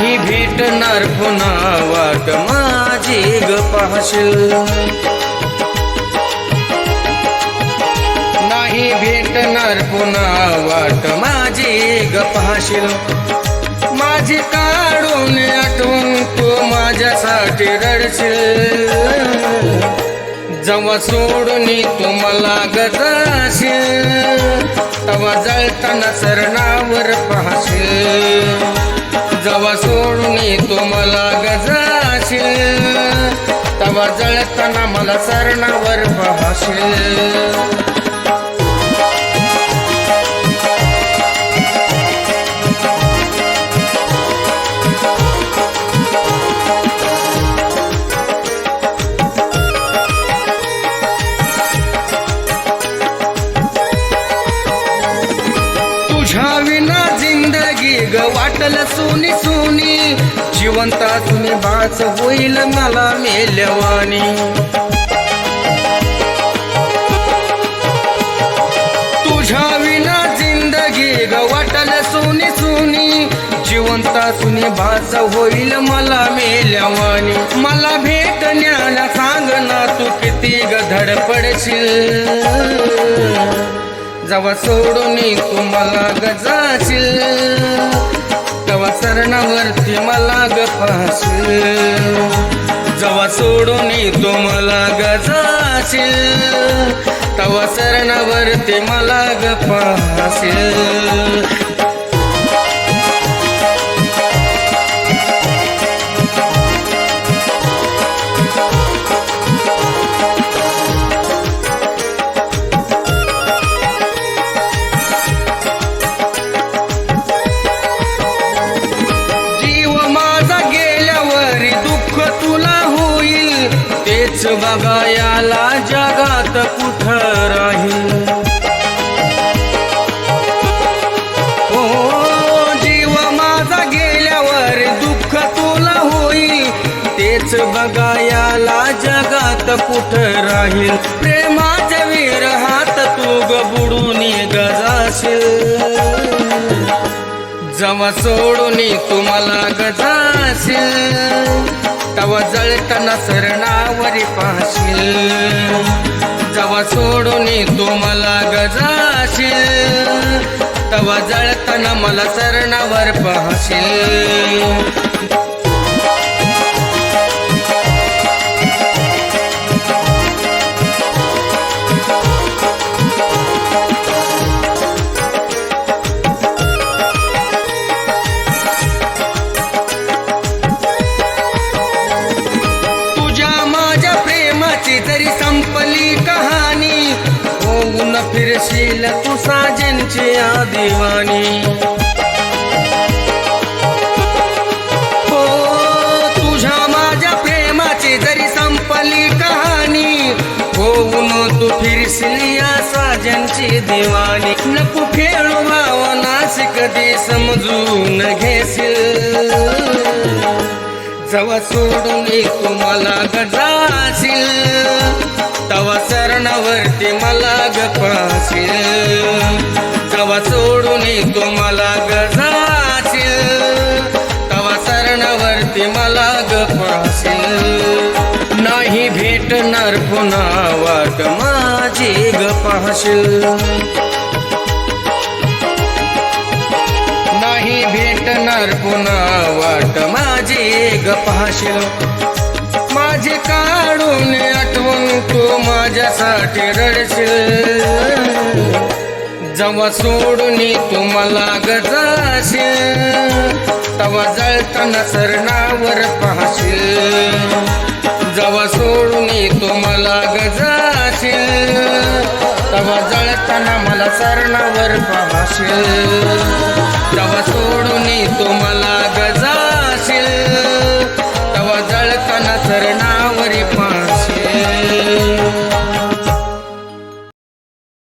भेटणार पुन्हा वाट माझी ग पाहशील. नाही भेटणार पुन्हा वाट माझी ग पाहशील. माझी काढून आठवून तू माझ्यासाठी रडशील. जेव्हा सोडून तुम्हाला गदाशील गजाशील तवा जळताना सरणावर पाहशील. जवा सोडून येतो मला गजाशील. तवा जळताना मला सरणावर पाहशील ग वाटल सुनी सुनी. जिवंत तुम्ही बाच होईल मला मेलवानी तुझ्या विना जिंदगी ग वाटल सुनी सुनी. जिवंत सुनी बाच होईल मला मेलवानी मला भेटण्याला सांग ना तू किती ग धडपडशील. जवा सोडून तुम्हाला गजाशील तवा सरणावरती मला गपाशील जवा सोडून तुम्हाला गजाशील तवा सरणावरती मला गपाशील तुला होईल तेच बघायाला जगात कुठ राहील. हो जीव माझा गेल्यावर दुःख तुला होईल तेच बघायाला जगात कुठ राहील. प्रेमाच्या विरहात तू बुडून गजाशील. जमा सोडून तुम्हाला गजाशील. तव जळताना सरणावरी पाहशील जेव्हा सोडून तुम्हाला गजाशील. तवा जळताना मला सरणावर पाहशील तरी संपली कहाणी. होऊन फिरशील हो, तू साजनची आदिवानी हो साजनची दिवाणी. नको खेळू भावनाशी कधी समजून घेशील. जेव्हा सोडून तुम्हाला ते मला गपाशील तवा सोडून तुम्हाला गजाशील. तवा सरणावरती मला गपाशील नाही भेटणार पुन्हा वाट माझी गपाशील नाही भेटणार पुन्हा वाट माझी गपाशील माझी काढून आठवण तू माझ्यासाठी रडशील. जेव्हा सोडून तुम्हाला गजाशील तवा जळताना सरणावर पाहशील. जेव्हा सोडून तुम्हाला गजाशील तवा जळताना मला सरणावर पाहशील. तेव्हा सोडून तुम्हाला मला